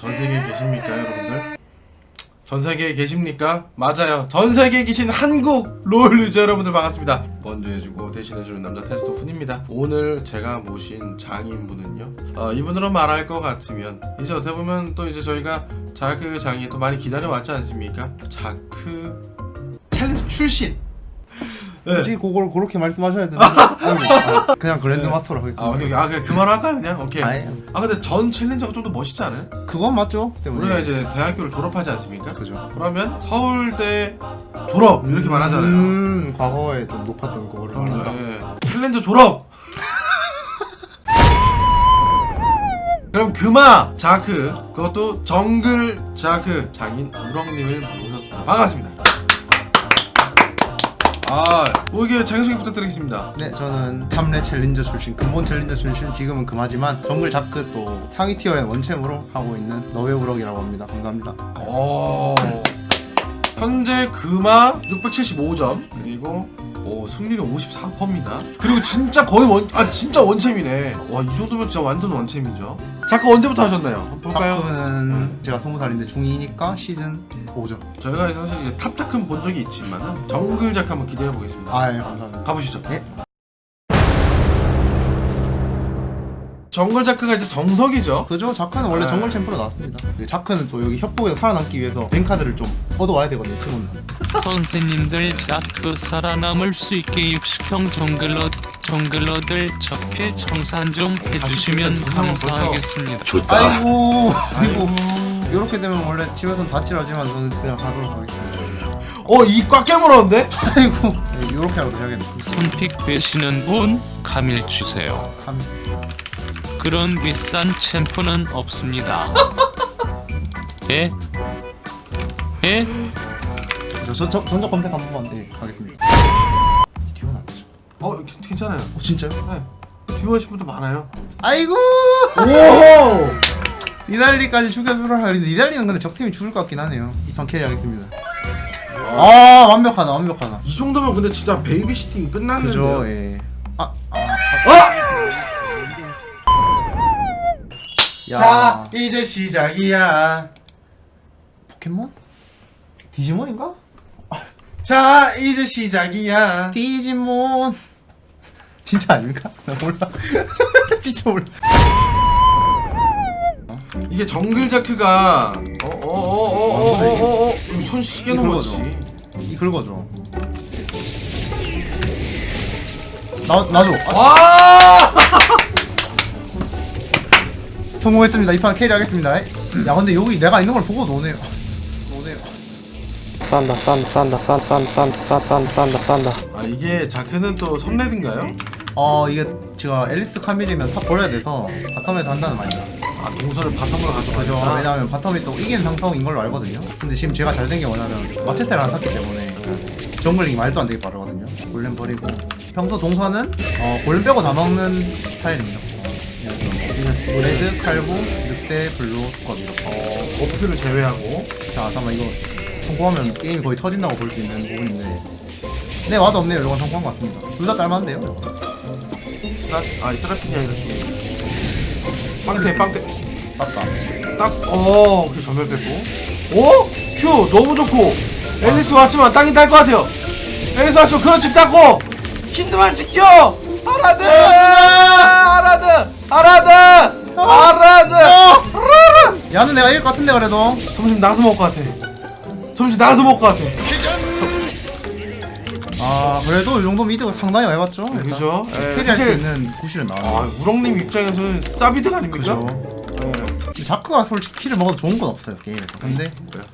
아, 전 세계에 계십니까, 여러분들? 전 세계에 계십니까? 맞아요. 전 세계에 계신 한국 롤 유저 여러분들 반갑습니다. 먼저 해주고 대신해주는 남자 테스트 훈입니다. 오늘 제가 모신 장인분은요. 어, 이분으로 말할 것 같으면 이제 어떻게 보면 또 이제 저희가 자크 장이 또 많이 기다려왔지 않습니까? 자크 챌린지 출신. 네. 굳이 그걸 그렇게 말씀하셔야 되나? 아이고, 아, 그냥 그랜드 마스터로 하겠습니다. 아, 오케이. 아, 그냥 그만 할까 그냥? 오케이. 아예. 아, 근데 전 챌린저가 좀 더 멋있지 않아요? 그건 맞죠? 때문에. 우리가 이제 대학교를 졸업하지 않습니까? 그죠. 그러면 서울대 졸업 이렇게 말하잖아요. 음, 과거에 좀 높았던 그거를 말한다. 네. 챌린저 졸업. 그럼 금화 자크 그것도 정글 자크 장인 우렁님을 모셨습니다. 반갑습니다. 아, 뭐 이게 자기소개 부탁드리겠습니다. 네, 저는 탐레 챌린저 출신, 근본 챌린저 출신, 지금은 금하지만 정글 자크 또 상위 티어의 원챔으로 하고 있는 너웨 우럭이라고 합니다. 감사합니다. 어. 현재 금화 675점 그리고 오, 승률이 54%입니다. 그리고 진짜 거의 원, 아 진짜 원챔이네. 와 이 정도면 진짜 완전 원챔이죠. 자크 언제부터 하셨나요? 한번 볼까요? 자크는 제가 20살인데 중2니까 시즌 5죠. 저희가 사실 이제 탑 자크 본 적이 있지만은 정글 자크 한번 기대해 보겠습니다. 아, 예, 감사합니다. 가보시죠. 예. 정글 자크가 이제 정석이죠. 그죠? 자크는 원래 네. 정글 챔프로 나왔습니다. 그 자크는 또 여기 협곡에서 살아남기 위해서 뱅카드를 좀 얻어와야 되거든요, 팀은. 선생님들 자꾸 살아남을 수 있게 육식형 정글러 정글러들 적폐 청산 좀 해주시면 벌써- 감사하겠습니다. 아이고, 아이고. 이렇게 되면 원래 집에서는 다찌라지만 저는 그냥 가도록 하겠습니다. 어, 이꽉 깨물었는데? 아이고, 이렇게라도 해야겠네. 선픽 되시는 분 카밀 주세요. 감. 그런 비싼 챔프는 없습니다. 예? 예? 저, 전적 검색 한 번만 네, 하겠습니다. 어, 괜- 괜찮아요. 어, 진짜요? 네. 듀오하신 분도 많아요. 아이고! 오! 니달리까지 죽여주라 하는데 니달리는 근데 적팀이 죽을 것 같긴 하네요. 이판 캐리 하겠습니다. 아, 완벽하다, 완벽하다. 이 정도면 근데 진짜 베이비시팅 끝났는데요. 그죠, 예. 아, 아. 어! 야. 자, 이제 시작이야. 포켓몬? 디지몬인가? 자, 이제 시작이야. 디지몬. 진짜 아닙니까? 나 몰라. 진짜 몰라. 이게 정글 자크가 어, 어어어어어어어 손 시계 거지. 이 긁어줘. 나 놔줘. 아, 와! 성공했습니다. 이 판 캐리하겠습니다. 야 근데 여기 내가 있는 걸 보고 노네요. 노네요. 싼다 싼다 싼다 싼싼싼싼싼 싼다 싼다 아 이게 자크는 또 선레드인가요? 어 이게 제가 앨리스 카밀이면 탑 버려야 돼서 바텀에서 한다는 말이야. 아 동선을 바텀으로 그죠? 가져가죠. 왜냐하면 바텀이 또 이기는 상성인 걸로 알거든요. 근데 지금 제가 잘 된 게 뭐냐면 마체테를 안 샀기 때문에 정글링이 말도 안 되게 빠르거든요. 골렘 버리고 평소 동선은 어, 골렘 빼고 다 먹는 스타일입니다. 어, 그냥 레드, 칼부, 늑대, 블루, 두껍 이렇게. 어 버프를 제외하고 자 잠깐만 이거 성공하면 게임이 거의 터진다고 볼 수 있는 부분인데 네 와도 없네요 이건 성공한 것 같습니다 둘 다 딸만한데요 딱아 세라핀이 아니라 지금 빵태 빵태. 맞다. 딱어 그 전멸 뺐고. 오? 큐 너무 좋고. 앨리스 왔지만 땅이 딸 것 같아요. 앨리스 왔지만 그렇지 땄고. 힌드만 지켜! 아라드! 아라드! 아라드! 아라드! 아라드 야는 내가 이길 것 같은데 그래도. 점심 나가서 먹을 것 같아. 점심 나가서 먹을 것 같아 아 그래도 이 정도 미드가 상당히 많이 봤죠 일단. 그죠? 예, 캐리할 수 사실- 있는 구실은 아 나와요 우렁님 입장에서는 사비드가 아닙니까? 그죠 예. 자크가 솔직히 키를 먹어도 좋은 건 없어요 게임에서 근데 그래요?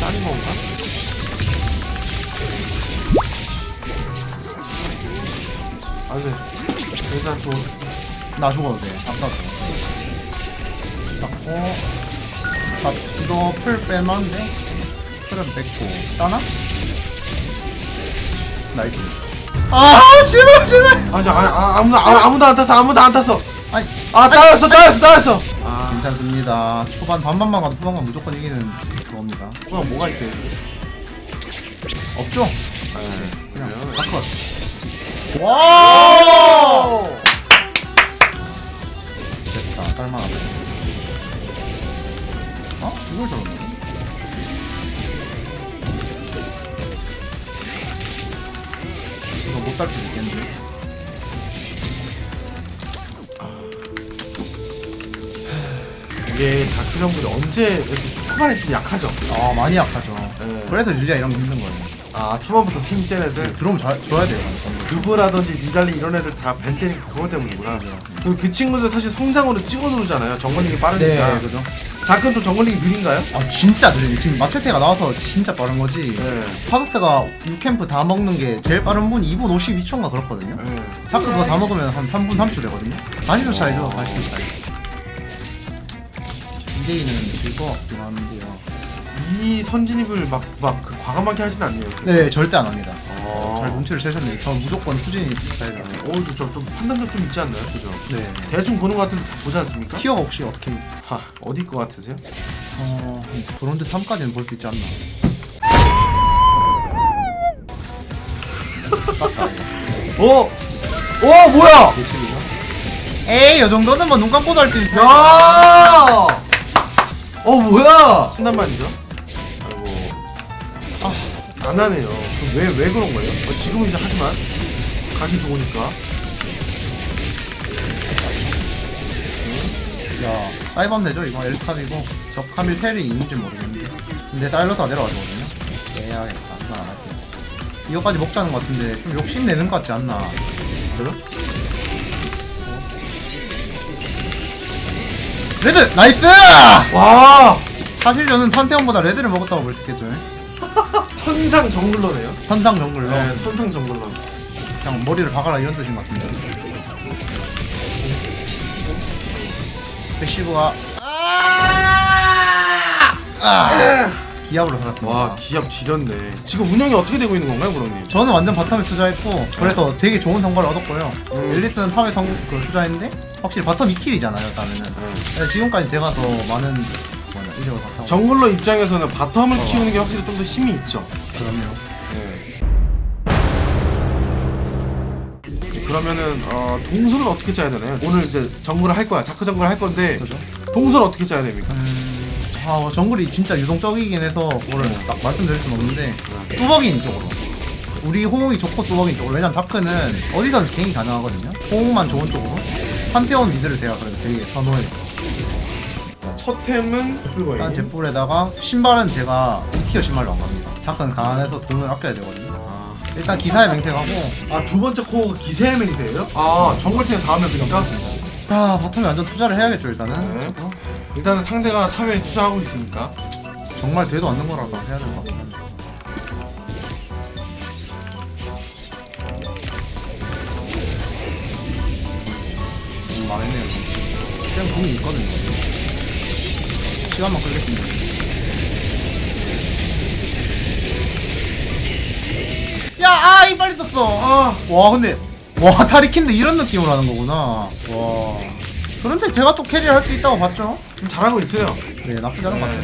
싼 건가? 아 근데 일단 좀나 죽어도 돼 아까 닦고 밥, 이거 풀 빼만데? 풀은 뺐고. 따나? 나이스. 아, 제발, 제발! 아니 아니 아, 아, 아 아무도 아, 아무도 안 탔어 아무도 안 탔어 아니, 아 따랐어 따랐어 따랐어 아 괜찮습니다. 초반 반반만 가도 후반만 무조건 이기는 겁니다. 뭐가 뭐가 있어요 없죠? 그냥 아, 다 컷. 와! 됐다. 딸만 안 돼. 이걸 잡았네 이거 못 닦을 수 있겠는데 이게 자키 정글이 언제 이렇게 초반에 좀 약하죠? 아 많이 약하죠. 네. 그래서 릴리아 이런 게 힘든 거예요. 아 초반부터 힘이 센 애들? 네, 들어오면 줘- 줘야 돼요. 그브라든지 니달리 이런 애들 다 밴드니까 그거 때문이구나. 네. 그리고 그 친구들 사실 성장으로 찍어놓으잖아요. 정글링이 빠르니까. 네 그죠. 자크는 또 정글링이 느린가요? 아 진짜 느려요 지금 마체테가 나와서 진짜 빠른 거지. 네. 파드스가 6캠프 다 먹는 게 제일 빠른 분이 2분 52초인가 그렇거든요. 네. 자크 그거 다 먹으면 한 3분 30초 되거든요. 40초 차이죠 40초 차이. 2대2는 질것 같긴 한데요 이 선진입을 막, 막 그 과감하게 하진 않네요. 네 절대 안 합니다 어. 잘 눈치를 채셨네요 전 무조건 후진이 스타일이라 어, 저, 저, 좀 판단력 좀 있지 않나요? 그죠? 네 대충 보는 것 같은데 다 보지 않습니까? 티어가 혹시 어떻게 하, 어디 것 같으세요? 어... 브론즈 3까지는 볼 수 있지 않나 어! 어, 뭐야! 예측이죠 에이 요 정도는 뭐 눈 감고도 할 수 있어 야! 어, 뭐야! 한단 말이죠? 안 하네요. 왜, 왜 그런 거예요? 어, 지금은 이제 하지만. 가기 좋으니까. 야 사이밤 되죠 이거 엘카이고 저 카밀 텔이 있는지 모르겠는데 근데 사일러스가 내려가거든요 빼야겠다 이건 안 할게요 이거까지 먹자는 것 같은데 좀 욕심 내는 것 같지 않나 그래요? 레드! 나이스! 와! 사실 저는 판테온보다 레드를 먹었다고 볼 수 있겠죠 천상 정글러네요. 선상 정글로 네, 천상 정글러. 그냥 머리를 박아라 이런 뜻인 것 같은데 패시브가 아! 아! 기압으로 살았습니다 와, 기합 지렸네. 지금 운영이 어떻게 되고 있는 건가요, 구렁님? 저는 완전 바텀에 투자했고 그래서 되게 좋은 성과를 얻었고요 음. 엘리트는 탑에 성, 그 투자했는데 확실히 바텀 2킬이잖아요 다음에는 그래서 지금까지 제가 더 많은 이적을 바탕 정글러 입장에서는 바텀을 키우는 게 확실히 좀 더 힘이 있죠. 그럼요 네. 그러면은 어, 동선을 어떻게 짜야 되나요? 오늘 이제 정글을 할 거야. 자크 정글을 할 건데 그죠? 동선 어떻게 짜야 됩니까? 음... 아뭐 정글이 진짜 유동적이긴 해서 그거를 딱 말씀드릴 수는 없는데 뚜벅인 쪽으로 우리 호응이 좋고 뚜벅인 쪽으로 왜냐면 자크는 어디서든 개인이 가능하거든요 호응만 좋은 쪽으로 판테온 미드를 제가 그래도 되게 선호해요 템은 일단 풀거예요. 제뿔에다가 신발은 제가 2티어 신발로 안 갑니다. 자크는 강한해서 돈을 아껴야 되거든요. 아, 일단 기사의 맹세가고. 아, 두 번째 코어가 기세의 맹세예요? 아, 정글팀 다음에 그러니까? 아 바텀에 완전 투자를 해야겠죠 일단은. 네. 일단은 상대가 탑에 투자하고 있으니까. 정말 되도 않는 거라서 해야 될것 한데 음, 망했네요. 쌤 궁이 있거든요 시간만 끌겠습니다 야 아 이 빨리 떴어 아, 와 근데 와 타리킨데 이런 느낌으로 하는 거구나 와 그런데 제가 또 캐리를 할 수 있다고 봤죠 좀 잘하고 있어요. 네 나쁘지 않은 것 같아요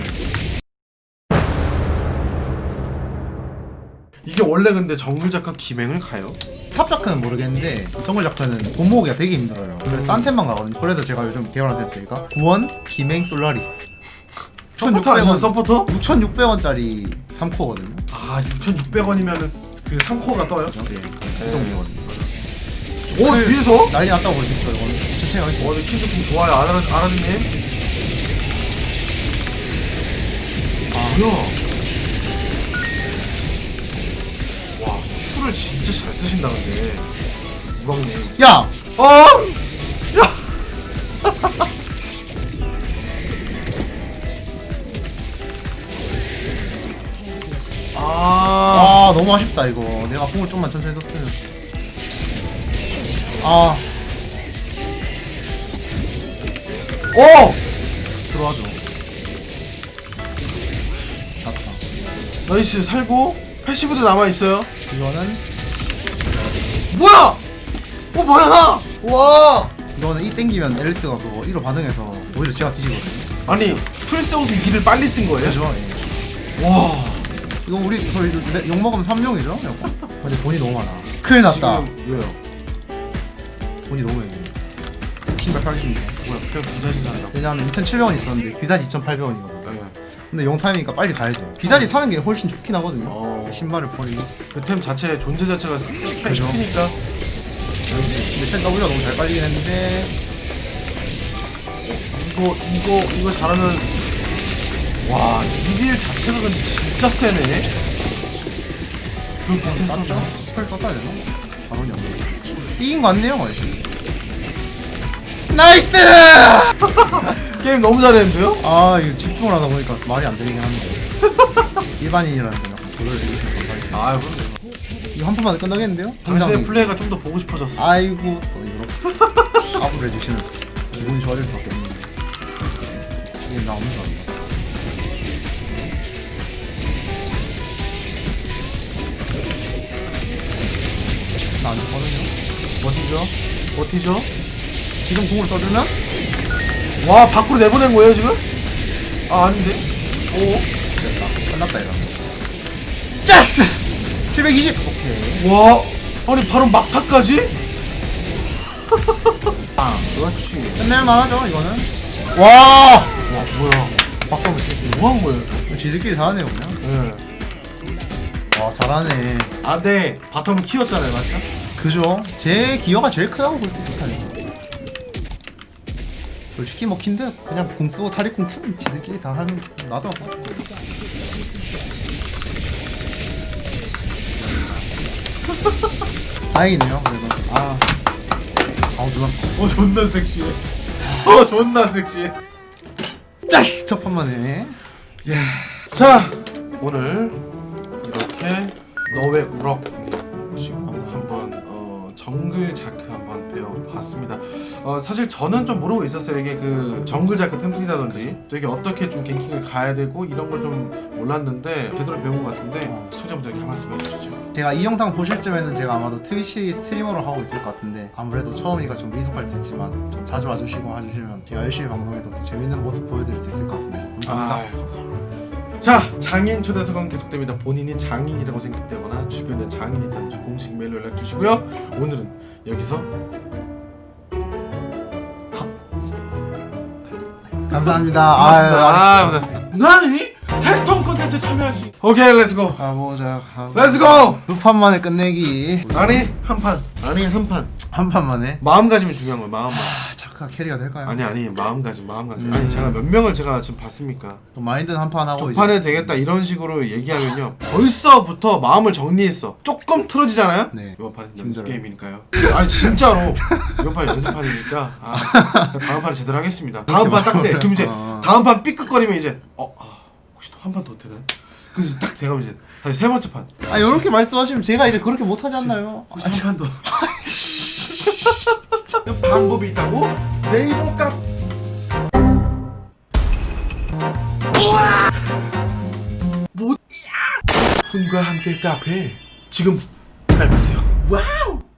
이게 원래 근데 정글 작가 기맹을 가요? 탑 자크는 모르겠는데 정글 자크는 돈 모으기가 되게 힘들어요. 그래서 싼 템만 가거든요. 그래서 제가 요즘 개발한 템이니까 구원, 기맹, 솔라리. 서포터 아니면 1,600원, 서포터? 6,600원짜리 3코어거든요. 아, 6,600원이면은 그 3코어가 떠요? 네. 이동이거든요. 오, 뒤에서? 난리 났다고 볼 수 있어요. 이거는 전체가 어, 네, 킨드 좀 좋아요. 아라, 아라님. 아. 뭐야? 와, 큐를 진짜 잘 쓰신다, 근데. 우광님. 야! 어! 너무 아쉽다 이거. 내가 공을 좀만 천천히 썼으면. 아 오! 들어와줘. 맞다. 나이스, 살고, 패시브도 남아있어요. 이거는 뭐야! 어, 뭐야! 와! 이거는 이 땡기면 엘리트가 그거 1로 반응해서 오히려 제가 뒤지거든요. 아니, 프리스오스 2를 빨리 쓴 거예요? 그죠? 예. 와. 이거 우리 거의 내- 욕 먹으면 3용이죠? 근데 돈이 너무 많아. 큰일 났다. 지금, 왜요? 돈이 너무 많네. 신발 팔기. 뭐야, 그냥 기사신 산다. 왜냐면 2,700원 있었는데 비단 2,800원이거든. 네. 근데 영타임이니까 빨리 가야 돼 비다지 타는 게 훨씬 좋긴 하거든요 어. 신발을 버리고 그템 자체 존재 자체가. 크니까 근데 쉔 W가 너무 잘 깔리긴 했는데 이거 이거 이거 잘하면 와 이딜 자체가 근데 진짜 세네. 그렇게? 땄죠? 펄 떴다 되나? 없네 이긴 거 같네요 얼씨 나이스! 게임 너무 잘했는데요? 아 이거 집중을 하다 보니까 말이 안 들리긴 한데 일반인이라는 건 약간 그걸 해주시면 감사하겠습니다 아 그럼 이거 한 판만에 끝나겠는데요? 당신의 플레이가 좀 더 보고 싶어졌어. 아이고 또 이렇게 압을 해주시면 기분이 좋아질 수밖에 없는데 이게 나 없는 거나 어디죠? 어디죠? 지금 공을 떠주면 와 밖으로 내보낸 거예요 지금? 아 아닌데? 오. 됐다 끝났다 이거 짜스 720 오케이 와 아니 바로 막타까지? 빵 그렇지. 끝낼만 하죠 이거는 와와 뭐야? 바꿔볼 수 있게 뭐한 거예요? 지들끼리 다 하네요 그냥 예. 와 잘하네 아 네. 바텀을 키웠잖아요 맞죠? 그죠? 제 기여가 제일 크다고 볼수 있다니까 솔직히 뭐 킨드 그냥 궁 쓰고 다리 궁 쓰면 지들끼리 다 하는 나도 다행이네요 그래도 아 아우 누나 어 존나 섹시해. 어 존나 섹시해. 짤! 첫 판만 해자 오늘 이렇게 너의 우럭 지금 한번 어, 정글 자크 한번 배워봤습니다. 어, 사실 저는 좀 모르고 있었어요. 이게 그 정글 자크 템플이라든지 또 이게 어떻게 좀 갱킹을 가야 되고 이런 걸 좀 몰랐는데 제대로 배운 것 같은데 어. 소자분들께 한 말씀 해주시죠. 제가 이 영상 보실 쯤에는 제가 아마도 트위치 스트리머로 하고 있을 것 같은데 아무래도 처음이니까 좀 미숙할 수 있지만 좀 자주 와주시고 해주시면 제가 열심히 방송해서 더 재밌는 모습 보여드릴 수 있을 것 같습니다 감사합니다 아, 감사합니다. 자, 장인 초대석은 계속됩니다. 본인이 장인이라고 생각되거나 주변에 장인이 있다면 공식 메일로 연락 주시고요. 오늘은 여기서 감사합니다 고맙습니다. 아, 고맙습니다. 나니 테스트홈 콘텐츠 참여할 수. 있- 오케이, 렛츠고. 가보자 가보자 렛츠고. 두 판 만에 끝내기 아니 한 판. 아니 한 판. 한 판 만에 마음가짐이 중요한 거야. 마음만. 아 착하 캐리가 될까요? 아니 아니 마음가짐 마음가짐. 음. 아니 제가 몇 명을 제가 지금 봤습니까? 또 마인드는 한판 하고 두 판에 되겠다 이런 식으로 얘기하면요 벌써부터 마음을 정리했어 조금 틀어지잖아요? 네. 이번 판은 연습 힘들어요. 게임이니까요 아니 진짜로 이번 판은 연습판이니까 아, 다음 판은 제대로 하겠습니다 다음 판 딱돼 그럼 이제 어. 다음 판 삐끗거리면 이제 어 아, 혹시 또 한 판 더 되나? 그래서 딱 돼가면 이제 다시 세 번째 판 아 이렇게 말씀하시면 제가 이제 그렇게 못하지 않나요? 혹시 한 판 더 방법이 있다고? 네이버 카못 훈과 함께 카페. 지금 가입하세요? 와우